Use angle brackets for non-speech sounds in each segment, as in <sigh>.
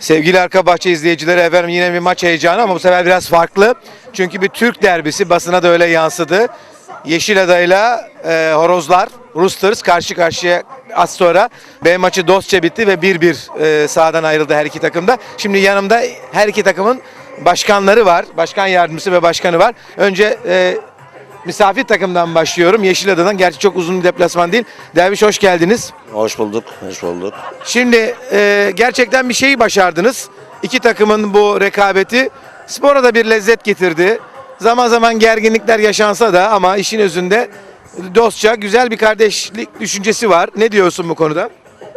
Sevgili arka bahçe izleyicileri efendim yine bir maç heyecanı ama bu sefer biraz farklı. Çünkü bir Türk derbisi basına da öyle yansıdı. Yeşilada'yla e, Horozlar, Roosters karşı karşıya az sonra B maçı dostça bitti ve 1-1 e, sahadan ayrıldı her iki takımda. Şimdi yanımda her iki takımın başkanları var. Başkan yardımcısı ve başkanı var. Önce e, misafir takımdan başlıyorum. Yeşilada'dan. Gerçi çok uzun bir deplasman değil. Derviş hoş geldiniz. Hoş bulduk, hoş bulduk. Şimdi e, gerçekten bir şeyi başardınız. İki takımın bu rekabeti spora da bir lezzet getirdi. Zaman zaman gerginlikler yaşansa da ama işin özünde dostça güzel bir kardeşlik düşüncesi var. Ne diyorsun bu konuda?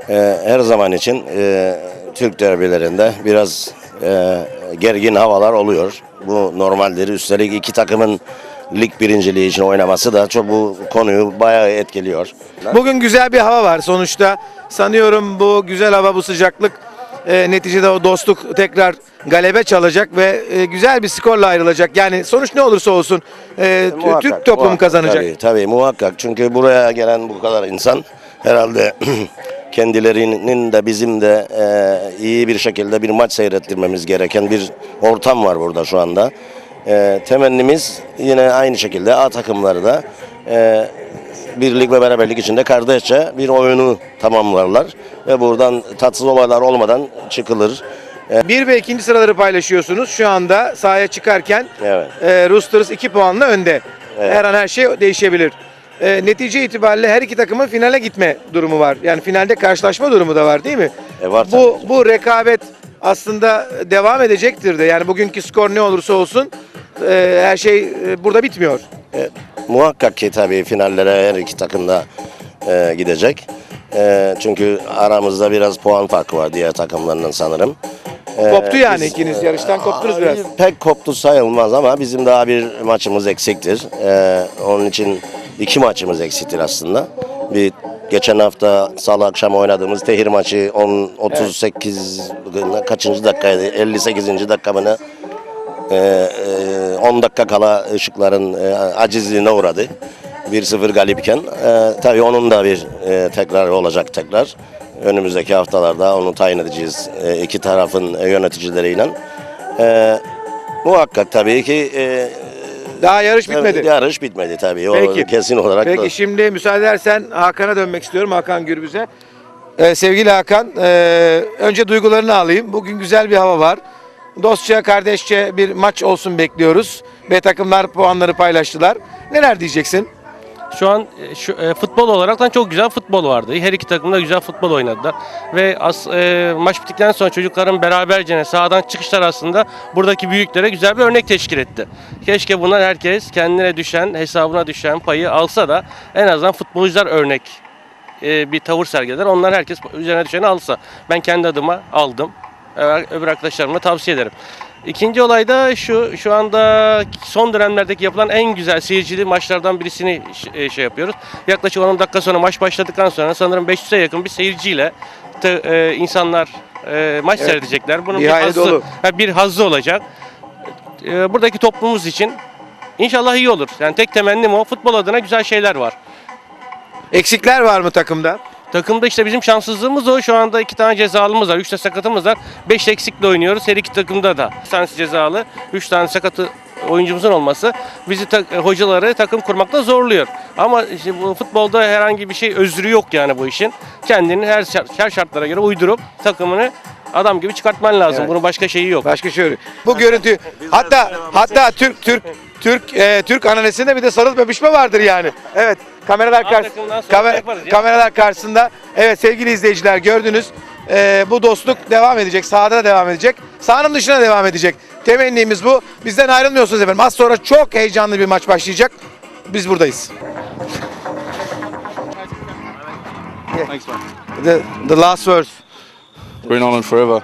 Ee, her zaman için e, Türk derbilerinde biraz e, gergin havalar oluyor. Bu normaldir. Üstelik iki takımın lig birinciliği için oynaması da çok bu konuyu bayağı etkiliyor. Bugün güzel bir hava var sonuçta. Sanıyorum bu güzel hava, bu sıcaklık e, neticede o dostluk tekrar galebe çalacak ve e, güzel bir skorla ayrılacak. Yani sonuç ne olursa olsun e, Muhakkak, Türk toplumu muhakkak. kazanacak. Tabii, tabii muhakkak. Çünkü buraya gelen bu kadar insan herhalde <clears throat> kendilerinin de bizim de e, iyi bir şekilde bir maç seyrettirmemiz gereken bir ortam var burada şu anda. E, temennimiz yine aynı şekilde A takımları da e, birlik ve beraberlik içinde kardeşçe bir oyunu tamamlarlar ve buradan tatsız olaylar olmadan çıkılır. Bir ve ikinci sıraları paylaşıyorsunuz. Şu anda sahaya çıkarken Evet. e, Roosters 2 puanla önde. Evet. Her an her şey değişebilir. E, netice itibariyle her iki takımın finale gitme durumu var. Yani finalde karşılaşma durumu da var değil mi? E, var bu bu rekabet aslında devam edecektir de. Yani bugünkü skor ne olursa olsun e, her şey e, burada bitmiyor. E, muhakkak ki tabii finallere her iki takım da e, gidecek. E, çünkü aramızda biraz puan farkı var diğer takımlarının sanırım. E, Koptu yani biz- ikiniz yarıştan koptunuz Aa, biraz. Pek koptu sayılmaz ama bizim daha bir maçımız eksiktir. E, onun için iki maçımız eksiktir aslında. Bir geçen hafta salı akşam oynadığımız Tehir maçı 10 38 kaçıncı dakikaydı? 58. dakika mı ne? Ee, e, 10 dakika kala ışıkların e, acizliğine uğradı. 1-0 galipken. E, tabii onun da bir e, tekrarı olacak tekrar. Önümüzdeki haftalarda onu tayin edeceğiz e, iki tarafın e, yöneticileriyle. E, muhakkak tabii ki e, Daha yarış bitmedi. yarış bitmedi tabii. O Peki. kesin olarak da. Peki şimdi müsaade edersen Hakan'a dönmek istiyorum. Hakan Gürbüz'e. Ee, sevgili Hakan, e, önce duygularını alayım. Bugün güzel bir hava var. Dostça, kardeşçe bir maç olsun bekliyoruz. B takımlar puanları paylaştılar. Neler diyeceksin? Şu an e, şu, e, futbol olaraktan çok güzel futbol vardı. Her iki takım da güzel futbol oynadılar. Ve as, e, maç bittikten sonra çocukların beraberce sahadan çıkışlar aslında buradaki büyüklere güzel bir örnek teşkil etti. Keşke bundan herkes kendine düşen, hesabına düşen payı alsa da en azından futbolcular örnek e, bir tavır sergiler. Onlar herkes üzerine düşeni alsa. Ben kendi adıma aldım. Öbür arkadaşlarıma da tavsiye ederim. İkinci olay da şu, şu anda son dönemlerdeki yapılan en güzel seyircili maçlardan birisini e, şey yapıyoruz. Yaklaşık 10 dakika sonra maç başladıktan sonra sanırım 500'e yakın bir seyirciyle te- e, insanlar e, maç Evet. seyredecekler. Bunun Bir hazzı, ha, bir hazzı olacak. E, buradaki toplumumuz için inşallah iyi olur. Yani tek temennim o. Futbol adına güzel şeyler var. Eksikler var mı takımda? Takımda işte bizim şanssızlığımız o. Şu anda iki tane cezalımız var. Üç de sakatımız var. Beş eksikle oynuyoruz. Her iki takımda da. Bir tanesi cezalı. Üç tane sakatı oyuncumuzun olması bizi ta- hocaları takım kurmakta zorluyor. Ama işte bu futbolda herhangi bir şey özrü yok yani bu işin. Kendini her şart- her şartlara göre uydurup takımını adam gibi çıkartman lazım. Evet. Bunun başka şeyi yok. Başka şey yok. Bu görüntü hatta hatta Türk Türk Türk e, Türk analizinde bir de sarıl öpüşme vardır yani. Evet. Kameralar karşısında ya. kameralar karşısında. Evet sevgili izleyiciler gördünüz. E, bu dostluk devam edecek. Sahada da devam edecek. Sahanın dışına devam edecek. Temennimiz bu. Bizden ayrılmıyorsunuz efendim. Az sonra çok heyecanlı bir maç başlayacak. Biz buradayız. Thanks, man. The, the last verse. Green Island forever.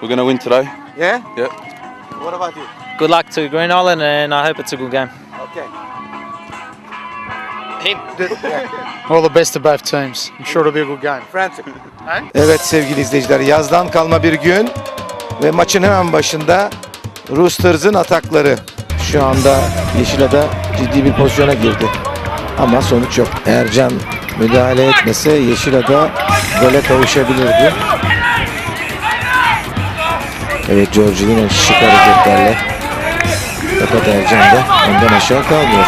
We're going to win today. Yeah? Yep. What about you? Good luck to Green Island, and I hope it's a good game. Okay. <laughs> All the best to both teams. I'm sure it'll be a good game. Evet sevgili izleyiciler yazdan kalma bir gün ve maçın hemen başında Roosters'ın atakları. Şu anda Yeşilada ciddi bir pozisyona girdi. Ama sonuç yok. Ercan müdahale etmese Yeşilada gole kavuşabilirdi. Evet George yine şık hareketlerle. Fakat Ercan da ondan aşağı kalmıyor.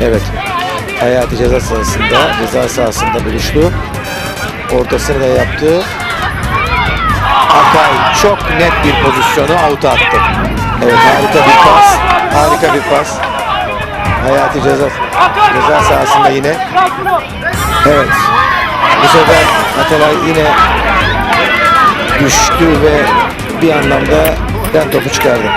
Evet. Hayati ceza sahasında, ceza sahasında buluştu. Ortasını da yaptı. Akay çok net bir pozisyonu out'a attı. Evet harika bir pas. Harika bir pas. Hayati ceza ceza sahasında yine. Evet. Bu sefer Atalay yine düştü ve bir anlamda ben topu çıkardı.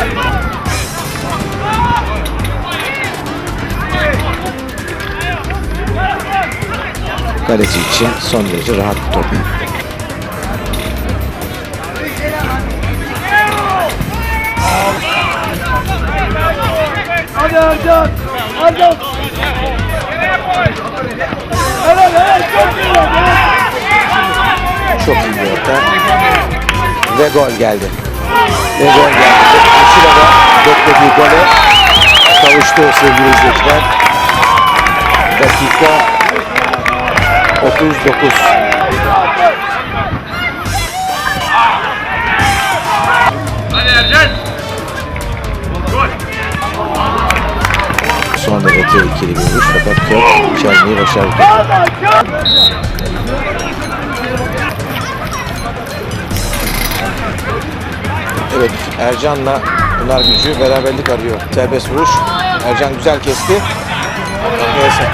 Kaleci için son derece rahat bir top. Çok iyi bir orta. Ve gol geldi. Ve gol geldi. Şurada beklediği gole kavuştu sevgili izleyiciler. Dakika 39. Son derece tehlikeli bir vuruş fakat top çelmeyi başardı. Ercan'la Pınar Gücü beraberlik arıyor. Serbest vuruş. Ercan güzel kesti. Neyse.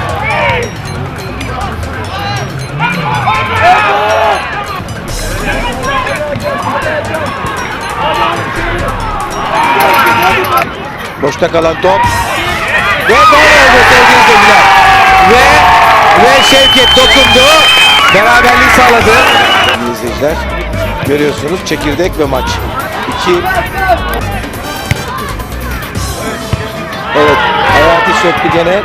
Boşta kalan top. Ve gol oldu sevgili izleyiciler. Ve ve Şevket dokundu. Beraberliği sağladı. İzleyiciler görüyorsunuz çekirdek ve maç. 2 Evet Hayati söktü gene.